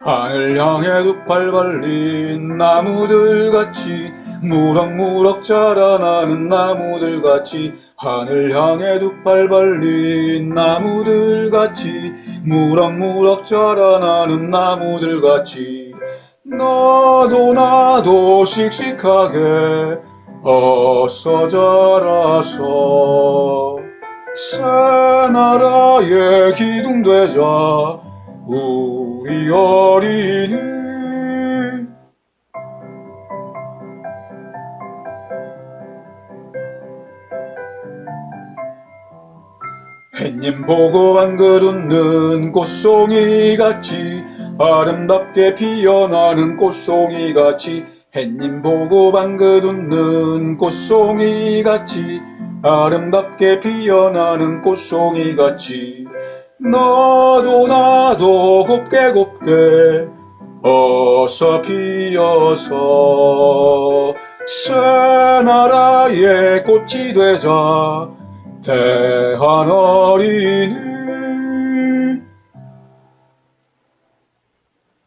하늘 향해 두팔 벌린 나무들 같이 무럭무럭 자라나는 나무들 같이 하늘 향해 두팔 벌린 나무들 같이 무럭무럭 자라나는 나무들 같이 나도 나도 씩씩하게 어서 자라서 새 나라의 기둥 되자 우리 어린이 햇님 보고 방긋 웃는 꽃송이 같이 아름답게 피어나는 꽃송이 같이 햇님 보고 방긋 웃는 꽃송이 같이 아름답게 피어나는 꽃송이 같이 나도 나도 곱게 곱게 어서 피어서 새 나라의 꽃이 되자 대한 어린이